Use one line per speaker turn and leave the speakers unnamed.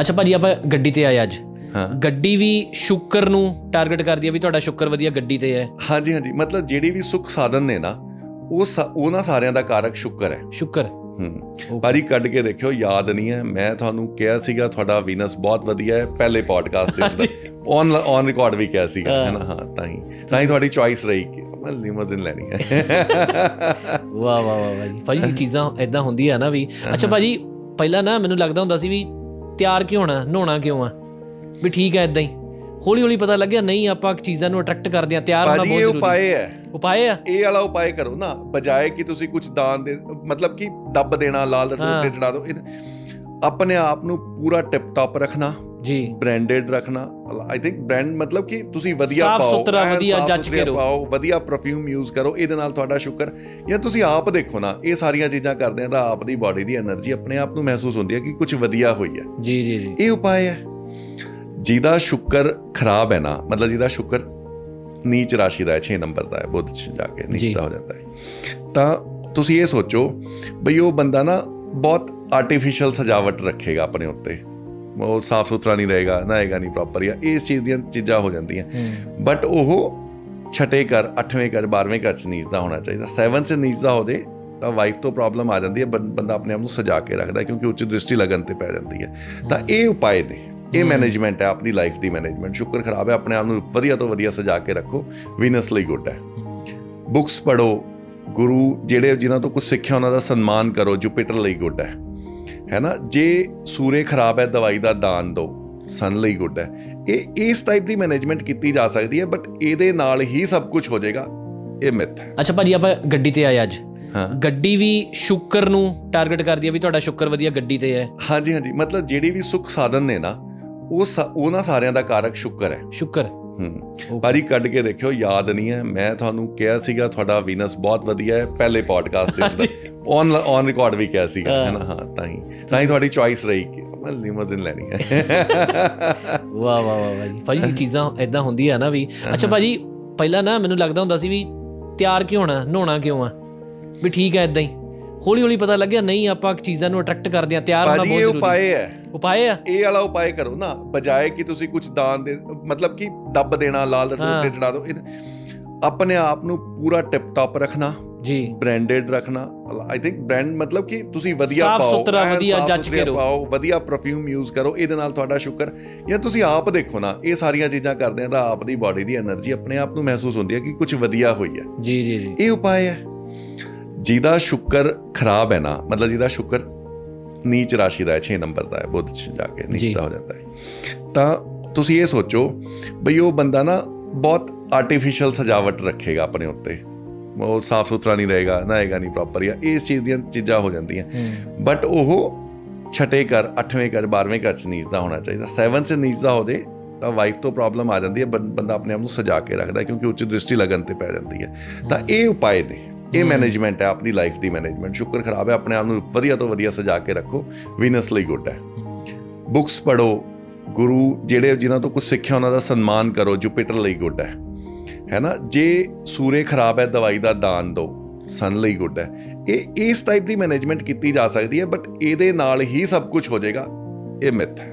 ਅੱਛਾ ਭਾਜੀ ਆਪਾਂ ਗੱਡੀ ਤੇ ਆਏ ਅੱਜ।
ਹਾਂ।
ਗੱਡੀ ਵੀ ਸ਼ੁਕਰ ਨੂੰ ਟਾਰਗੇਟ ਕਰਦੀ ਹੈ ਵੀ ਤੁਹਾਡਾ ਸ਼ੁਕਰ ਵਧੀਆ ਗੱਡੀ ਤੇ ਹੈ।
ਹਾਂਜੀ ਹਾਂਜੀ। ਮਤਲਬ ਜਿਹੜੀ ਵੀ ਸੁੱਖ ਸਾਧਨ ਨੇ ਨਾ ਉਹ ਉਹਨਾਂ ਸਾਰਿਆਂ ਦਾ ਕਾਰਕ ਸ਼ੁਕਰ ਹੈ।
ਸ਼ੁਕਰ।
ਹੂੰ. ਬਾਰੀ ਕੱਢ ਕੇ ਦੇਖਿਓ ਯਾਦ ਨਹੀਂ ਹੈ। ਮੈਂ ਤੁਹਾਨੂੰ ਕਿਹਾ ਸੀਗਾ ਤੁਹਾਡਾ ਵੀਨਸ ਬਹੁਤ ਵਧੀਆ ਹੈ ਪਹਿਲੇ ਪੋਡਕਾਸਟ ਦੇ ਅੰਦਰ। ਔਨ ਔਨ ਰਿਕਾਰਡ ਵੀ ਕਿਹਾ ਸੀਗਾ
ਹਾਂ।
ਹੈ ਨਾ ਹਾਂ ਤਾਂ ਹੀ। ਤਾਂ ਹੀ ਤੁਹਾਡੀ ਚੁਆਇਸ ਰਹੀ ਕਿ ਮੈਂ ਲਿਮੋਜ਼ਿਨ ਲੈਣੀ ਹੈ।
ਵਾਹ ਵਾਹ ਵਾਹ ਭਾਜੀ ਭਾਜੀ ਚੀਜ਼ਾਂ ਐਦਾਂ ਹੁੰਦੀਆਂ ਨਾ ਵੀ। ਅੱਛਾ ਭਾਜੀ ਪਹਿਲਾਂ ਨਾ ਮੈਨੂੰ ਲੱਗਦਾ ਹੁੰਦਾ ਸੀ ਵੀ ਤਿਆਰ ਕਿਉਂ ਹੋਣਾ? ਨਹਾਉਣਾ ਕਿਉਂ ਆ? ਵੀ ਠੀਕ ਹੈ ਐਦਾਂ ਹੀ। ਹੌਲੀ ਹੌਲੀ ਪਤਾ ਲੱਗਿਆ ਨਹੀਂ ਆਪਾਂ ਚੀਜ਼ਾਂ ਨੂੰ ਅਟਰੈਕਟ ਕਰਦੇ ਆ ਤਿਆਰ ਹੋਣਾ ਬਹੁਤ
ਇਹ
ਜ਼ਰੂਰੀ
ਉਪਾਏ ਹੈ।
ਉਪਾਏ ਆ?
ਇਹ ਵਾਲਾ ਉਪਾਏ ਕਰੋ ਨਾ ਬਜਾਏ ਕਿ ਤੁਸੀਂ ਕੁਝ ਦਾਨ ਦੇ ਮਤਲਬ ਕਿ ਦੱਬ ਦੇਣਾ ਲਾਲ
ਹਾਂ।
ਰਟੂਟ ਤੇ ਚੜਾ ਦਿਓ। ਆਪਣੇ ਆਪ ਨੂੰ ਪੂਰਾ ਟਿਪ ਟਾਪ ਰੱਖਣਾ।
ਜੀ।
ਬ੍ਰਾਂਡਡ ਰੱਖਣਾ। ਆਈ ਥਿੰਕ ਬ੍ਰਾਂਡ ਮਤਲਬ ਕਿ ਤੁਸੀਂ ਵਧੀਆ
ਸਾਫ਼
ਪਾਓ
ਸੁਥਰਾ,
ਐਨ
ਵਧੀਆ
ਸਾਫ਼
ਜੱਜ
ਸੁਥਰੇ
ਕਰੋ।
ਪਾਓ ਵਧੀਆ ਪਰਫਿਊਮ ਯੂਜ਼ ਕਰੋ ਇਹਦੇ ਨਾਲ ਤੁਹਾਡਾ ਸ਼ੁਕਰ। ਜਾਂ ਤੁਸੀਂ ਆਪ ਦੇਖੋ ਨਾ ਇਹ ਸਾਰੀਆਂ ਚੀਜ਼ਾਂ ਕਰਦੇ ਆ ਤਾਂ ਆਪ ਦੀ ਬਾਡੀ ਦੀ 에નਰਜੀ ਆਪਣੇ ਆਪ ਨੂੰ ਮਹਿਸੂਸ ਹੁੰਦੀ ਹੈ ਕਿ ਕੁਝ ਵਧੀਆ ਹੋਈ ਹੈ।
ਜੀ ਜੀ ਜੀ।
ਇਹ ਉਪਾਅ ਹੈ। ਜਿਹਦਾ ਸ਼ੁਕਰ ਖਰਾਬ ਹੈ ਨਾ ਮਤਲਬ ਜਿਹਦਾ ਸ਼ੁਕਰ ਨੀਚ ਰਾਸ਼ੀ ਦਾ ਹੈ 6 ਨੰਬਰ ਦਾ ਹੈ ਬੁੱਧ ਚ ਜਾ ਕੇ। ਨੀਚਤਾ ਹੋ ਜਾਂਦਾ ਹੈ। ਤਾਂ ਤੁਸੀਂ ਇਹ ਸੋਚੋ ਬਈ ਉਹ ਬੰਦਾ ਨਾ ਬਹੁਤ ਆਰਟੀਫੀਸ਼ੀਅਲ ਸਜਾਵਟ ਰੱਖੇਗਾ ਆਪਣੇ ਉੱਤੇ। ਉਹ ਸਾਫ਼ ਸੁਥਰਾ ਨਹੀਂ ਰਹੇਗਾ ਨਹਾਏਗਾ ਨਹੀਂ ਪ੍ਰੋਪਰ ਜਾਂ ਇਸ ਚੀਜ਼ ਦੀਆਂ ਚੀਜ਼ਾਂ ਹੋ ਜਾਂਦੀਆਂ। ਬਟ ਉਹ ਛਟੇ ਕਰ 8ਵੇਂ ਕਰ 12ਵੇਂ ਕਰ ਚ ਨੀਚਦਾ ਹੋਣਾ ਚਾਹੀਦਾ। 7 ਚ ਨੀਚਦਾ ਹੋਵੇ ਤਾਂ ਵਾਈਫ ਤੋਂ ਪ੍ਰੋਬਲਮ ਆ ਜਾਂਦੀ ਹੈ ਬੰਦਾ ਆਪਣੇ ਆਪ ਨੂੰ ਸਜਾ ਕੇ ਰੱਖਦਾ ਕਿਉਂਕਿ ਉੱਚ ਦ੍ਰਿਸ਼ਟੀ ਲਗਨ ਤੇ ਪੈ ਜਾਂਦੀ ਹੈ। ਤਾਂ ਇਹ ਉਪਾਏ ਨੇ। ਇਹ। ਮੈਨੇਜਮੈਂਟ ਹੈ ਆਪਣੀ ਲਾਈਫ ਦੀ ਮੈਨੇਜਮੈਂਟ ਸ਼ੁਕਰ ਖਰਾਬ ਹੈ ਆਪਣੇ ਆਪ ਨੂੰ ਵਧੀਆ ਤੋਂ ਵਧੀਆ ਸਜਾ ਕੇ ਰੱਖੋ। ਵੀਨਸ ਲਈ ਗੁੱਡ ਹੈ। ਬੁੱਕਸ ਪੜੋ ਗੁਰੂ ਜਿਹੜੇ ਜਿਨ੍ਹਾਂ ਤੋਂ ਕੁਝ ਸਿੱਖਿਆ ਉਹਨਾਂ ਦਾ ਸਨਮਾਨ ਕਰੋ ਜੁਪੀਟਰ ਲਈ ਗੁੱਡ ਹੈ। ਹੈ ਨਾ? ਜੇ ਸੂਰੇ ਖਰਾਬ ਹੈ ਦਵਾਈ ਦਾ ਦਾਨ ਦਿਓ ਸਨ ਲਈ ਗੁੱਡ ਹੈ। ਇਹ ਇਸ ਟਾਈਪ ਦੀ ਮੈਨੇਜਮੈਂਟ ਕੀਤੀ ਜਾ ਸਕਦੀ ਹੈ ਬਟ ਇਹਦੇ ਨਾਲ ਹੀ ਸਭ ਕੁਝ ਹੋ ਜਾਏਗਾ। ਇਹ ਮਿਥ ਹੈ।
ਅੱਛਾ ਭਾਜੀ ਆਪਾਂ ਗੱਡੀ ਤੇ ਆਏ ਅੱਜ।
ਹਾਂ।
ਗੱਡੀ ਵੀ ਸ਼ੁਕਰ ਨੂੰ ਟਾਰਗੇਟ ਕਰਦੀ ਹੈ ਵੀ ਤੁਹਾਡਾ ਸ਼ੁਕਰ ਵਧੀਆ ਗੱਡੀ ਤੇ ਹੈ।
ਹਾਂਜੀ ਹਾਂਜੀ। ਮਤਲਬ ਜਿਹੜੀ ਵੀ ਸੁੱਖ ਸਾਧਨ ਨੇ ਨਾ ਉਹ ਉਹਨਾਂ ਸਾਰਿਆਂ ਦਾ ਕਾਰਕ ਸ਼ੁਕਰ ਹੈ।
ਸ਼ੁਕਰ।
ਹੂੰ. ਬਾਰੀ ਕੱਢ ਕੇ ਦੇਖਿਓ ਯਾਦ ਨਹੀਂ ਹੈ। ਮੈਂ ਤੁਹਾਨੂੰ ਕਿਹਾ ਸੀਗਾ ਤੁਹਾਡਾ ਵੀਨਸ ਬਹੁਤ ਵਧੀਆ ਹੈ ਪਹਿਲੇ ਪੋਡਕਾਸਟ ਦੇ ਅੰਦਰ। ਔਨ ਔਨ ਰਿਕਾਰਡ ਵੀ ਕਿਹਾ ਸੀਗਾ ਹੈ। ਨਾ ਹਾਂ ਤਾਂ ਹੀ। ਤਾਂ ਹੀ ਤੁਹਾਡੀ ਚੁਆਇਸ ਰਹੀ ਕਿ ਮੈਂ ਲਿਮੋਜ਼ਿਨ ਲੈਣੀ ਹੈ।
ਵਾਹ ਵਾਹ ਵਾਹ ਭਾਜੀ ਚੀਜ਼ਾਂ ਐਦਾਂ ਹੁੰਦੀਆਂ ਨਾ ਵੀ। ਅੱਛਾ ਭਾਜੀ ਪਹਿਲਾਂ ਨਾ ਮੈਨੂੰ ਲੱਗਦਾ ਹੁੰਦਾ ਸੀ ਵੀ ਤਿਆਰ ਕਿਉਂ ਹੋਣਾ ਨਹਾਉਣਾ ਕਿਉਂ ਆ? ਵੀ ਠੀਕ ਹੈ ਐਦਾਂ ਹੀ। ਹੌਲੀ ਹੌਲੀ ਪਤਾ ਲੱਗਿਆ ਨਹੀਂ ਆਪਾਂ ਚੀਜ਼ਾਂ ਨੂੰ ਅਟਰੈਕਟ ਕਰਦੇ ਆ ਤਿਆਰ ਹੋਣਾ ਬਹੁਤ ਜ਼ਰੂਰੀ ਹੈ।
ਉਪਾਏ ਹੈ।
ਉਪਾਏ ਆ
ਇਹ ਵਾਲਾ ਉਪਾਏ ਕਰੋ ਨਾ ਬਜਾਏ ਕਿ ਤੁਸੀਂ ਕੁਝ ਦਾਨ ਦੇ ਮਤਲਬ ਕਿ ਦੱਬ ਦੇਣਾ ਲਾਲ
ਲੱਡੂ
ਉੱਤੇ ਚੜਾ ਦਿਓ ਆਪਣੇ ਆਪ ਨੂੰ ਪੂਰਾ ਟਿਪ ਟਾਪ ਰੱਖਣਾ
ਜੀ।
ਬ੍ਰਾਂਡਡ ਰੱਖਣਾ ਆਈ ਥਿੰਕ ਬ੍ਰਾਂਡ ਮਤਲਬ ਕਿ ਤੁਸੀਂ ਵਧੀਆ ਪਾਓ
ਸਾਫ਼
ਸੁਥਰਾ
ਵਧੀਆ ਜੱਜ ਕਰੋ।
ਪਾਓ ਵਧੀਆ ਪਰਫਿਊਮ ਯੂਜ਼ ਕਰੋ ਇਹਦੇ ਨਾਲ ਤੁਹਾਡਾ ਸ਼ੁਕਰ ਜਾਂ ਤੁਸੀਂ ਆਪ ਦੇਖੋ ਨਾ ਇਹ ਸਾਰੀਆਂ ਚੀਜ਼ਾਂ ਕਰਦੇ ਆ ਤਾਂ ਆਪ ਦੀ ਬਾਡੀ ਦੀ એનર્ਜੀ ਆਪਣੇ ਆਪ ਨੂੰ ਮਹਿਸੂਸ ਹੁੰਦੀ ਹੈ ਕਿ ਕੁਝ ਵਧੀਆ ਹੋਈ ਹੈ।
ਜੀ ਜੀ ਜੀ।
ਇਹ ਉਪਾਅ ਹੈ। ਜਿਹਦਾ ਸ਼ੁਕਰ ਖਰਾਬ ਹੈ ਨਾ ਮਤਲਬ ਜਿਹਦਾ ਸ਼ੁਕਰ ਨੀਚ ਰਾਸ਼ੀ ਦਾ ਹੈ 6 ਨੰਬਰ ਦਾ ਹੈ ਬੁੱਧ ਚ ਜਾ ਕੇ ਨੀਚਤਾ ਹੋ ਜਾਂਦਾ ਹੈ। ਤਾਂ ਤੁਸੀਂ ਇਹ ਸੋਚੋ ਬਈ ਉਹ ਬੰਦਾ ਨਾ ਬਹੁਤ ਆਰਟੀਫੀਸ਼ੀਅਲ ਸਜਾਵਟ ਰੱਖੇਗਾ ਆਪਣੇ ਉੱਤੇ। ਉਹ ਸਾਫ਼ ਸੁਥਰਾ ਨਹੀਂ ਰਹੇਗਾ ਨਹਾਏਗਾ ਨਹੀਂ ਪ੍ਰੋਪਰ ਜਾਂ ਇਸ ਚੀਜ਼ ਦੀਆਂ ਚੀਜ਼ਾਂ ਹੋ ਜਾਂਦੀਆਂ। ਬਟ ਉਹ ਛਟੇ ਕਰ 8ਵੇਂ ਕਰ 12ਵੇਂ ਕਰ ਚ ਨੀਚਦਾ ਹੋਣਾ ਚਾਹੀਦਾ। 7 ਚ ਨੀਚਦਾ ਹੋਵੇ ਤਾਂ ਵਾਈਫ ਤੋਂ ਪ੍ਰੋਬਲਮ ਆ ਜਾਂਦੀ ਹੈ ਬੰਦਾ ਆਪਣੇ ਆਪ ਨੂੰ ਸਜਾ ਕੇ ਰੱਖਦਾ ਕਿਉਂਕਿ ਉੱਚ ਦ੍ਰਿਸ਼ਟੀ ਲਗਨ ਤੇ ਪੈ ਜਾਂਦੀ ਹੈ। ਤਾਂ ਇਹ ਉਪਾਏ ਨੇ। ਇਹ। ਮੈਨੇਜਮੈਂਟ ਹੈ ਆਪਣੀ ਲਾਈਫ ਦੀ ਮੈਨੇਜਮੈਂਟ ਸ਼ੁਕਰ ਖਰਾਬ ਹੈ ਆਪਣੇ ਆਪ ਨੂੰ ਵਧੀਆ ਤੋਂ ਵਧੀਆ ਸਜਾ ਕੇ ਰੱਖੋ ਵੀਨਸ ਲਈ ਗੁੱਡ ਹੈ। ਬੁੱਕਸ ਪੜੋ ਗੁਰੂ ਜਿਹੜੇ ਜਿਨ੍ਹਾਂ ਤੋਂ ਕੁਝ ਸਿੱਖਿਆ ਉਹਨਾਂ ਦਾ ਸਨਮਾਨ ਕਰੋ ਜੁਪੀਟਰ ਲਈ ਗੁੱਡ ਹੈ। ਹੈ ਨਾ? ਜੇ ਸੂਰੇ ਖਰਾਬ ਹੈ ਦਵਾਈ ਦਾ ਦਾਨ ਦਿਓ ਸਨ ਲਈ ਗੁੱਡ ਹੈ। ਇਹ ਇਸ ਟਾਈਪ ਦੀ ਮੈਨੇਜਮੈਂਟ ਕੀਤੀ ਜਾ ਸਕਦੀ ਹੈ ਬਟ ਇਹਦੇ ਨਾਲ ਹੀ ਸਭ ਕੁਝ ਹੋ ਜਾਏਗਾ ਇਹ ਮਿਥ ਹੈ।